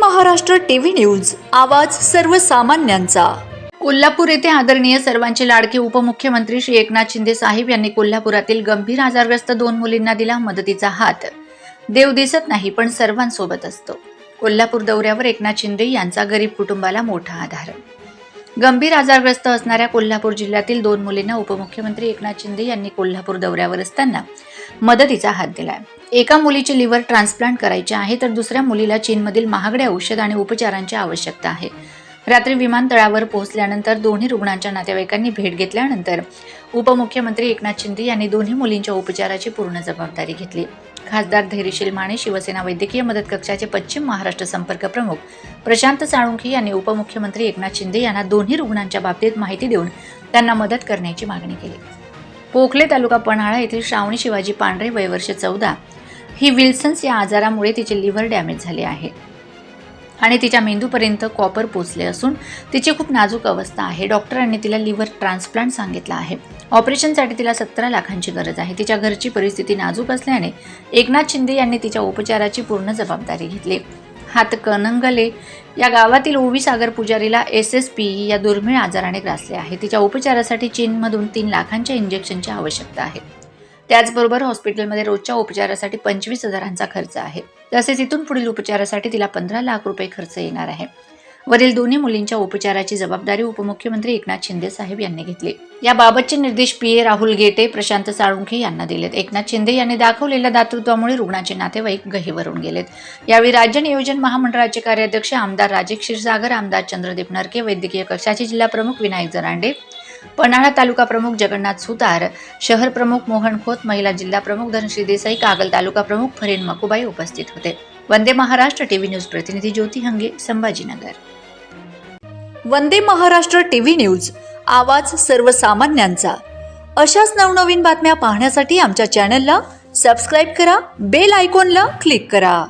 Maharashtra TV news. आवाज सर्वसामान्यांचा. कोल्हापूर येथे आदरणीय सर्वांचे लाडके उपमुख्यमंत्री श्री एकनाथ शिंदे साहेब यांनी कोल्हापुरातील गंभीर आजारग्रस्त दोन मुलींना दिला मदतीचा हात. देव दिसत नाही पण सर्वांसोबत असतो. कोल्हापूर दौऱ्यावर एकनाथ शिंदे यांचा गरीब कुटुंबाला मोठा आधार. गंभीर आजारग्रस्त असणाऱ्या कोल्हापूर जिल्ह्यातील दोन मुलींना उपमुख्यमंत्री एकनाथ शिंदे यांनी कोल्हापूर दौऱ्यावर असताना मदतीचा हात दिलाय. एका मुलीचे लिव्हर ट्रान्सप्लांट करायचे आहे तर दुसऱ्या मुलीला चीनमधील महागड्या औषध आणि उपचारांची आवश्यकता आहे. रात्री विमानतळावर पोहोचल्यानंतर दोन्ही रुग्णांच्या नातेवाईकांनी भेट घेतल्यानंतर उपमुख्यमंत्री एकनाथ शिंदे यांनी दोन्ही मुलींच्या उपचाराची पूर्ण जबाबदारी घेतली. खासदार धैर्यशील माने शिवसेना वैद्यकीय मदत कक्षाचे पश्चिम महाराष्ट्र संपर्क प्रमुख प्रशांत साळुंखे यांनी उपमुख्यमंत्री एकनाथ शिंदे यांना दोन्ही रुग्णांच्या बाबतीत माहिती देऊन त्यांना मदत करण्याची मागणी केली. पोखले तालुका पन्हाळा येथील श्रावणी शिवाजी पांढरे वयवर्ष चौदा ही विल्सन्स या आजारामुळे तिचे लिव्हर डॅमेज झाले आहे. आणि तिच्या मेंदूपर्यंत कॉपर पोचले असून तिची खूप नाजूक अवस्था आहे. डॉक्टरांनी तिला लिव्हर ट्रान्सप्लांट सांगितलं आहे. ऑपरेशनसाठी तिला सतरा लाखांची गरज आहे. तिच्या घरची परिस्थिती नाजूक असल्याने एकनाथ शिंदे यांनी तिच्या उपचाराची पूर्ण जबाबदारी घेतली. हात कनंगले या गावातील ओवी सागर पुजारीला एस एस पी या दुर्मिळ आजाराने ग्रासले आहे. तिच्या उपचारासाठी चीनमधून तीन लाखांच्या इंजेक्शनची आवश्यकता आहे. त्याचबरोबर हॉस्पिटलमध्ये रोजच्या उपचारासाठी पंचवीस हजारांचा खर्च आहे. तसेच इथून पुढील उपचारासाठी तिला पंधरा लाख रुपये खर्च येणार आहे. वरील दोन्ही मुलींच्या उपचाराची जबाबदारी उपमुख्यमंत्री एकनाथ शिंदे साहेब यांनी घेतली. याबाबतचे निर्देश पी ए राहुल गेटे प्रशांत साळुंखे यांना दिलेत. एकनाथ शिंदे यांनी दाखवलेल्या दातृत्वामुळे रुग्णाचे नातेवाईक गहिवरून गेलेत. यावेळी राज्य नियोजन महामंडळाचे कार्याध्यक्ष आमदार राजे क्षीरसागर आमदार चंद्रदीप नरके वैद्यकीय कक्षाचे जिल्हा प्रमुख विनायक जरांडे पन्हाळा तालुका प्रमुख जगन्नाथ सुतार शहर प्रमुख मोहन खोत महिला जिल्हा प्रमुख धनश्री देसाई कागल तालुका प्रमुख फरेन मकुबाई उपस्थित होते. वंदे महाराष्ट्र टीव्ही न्यूज प्रतिनिधी ज्योती हंगे संभाजीनगर. वंदे महाराष्ट्र टीव्ही न्यूज आवाज सर्वसामान्यांचा. अशाच नवनवीन बातम्या पाहण्यासाठी आमच्या चॅनलला सबस्क्राईब करा बेल आयकॉनला क्लिक करा.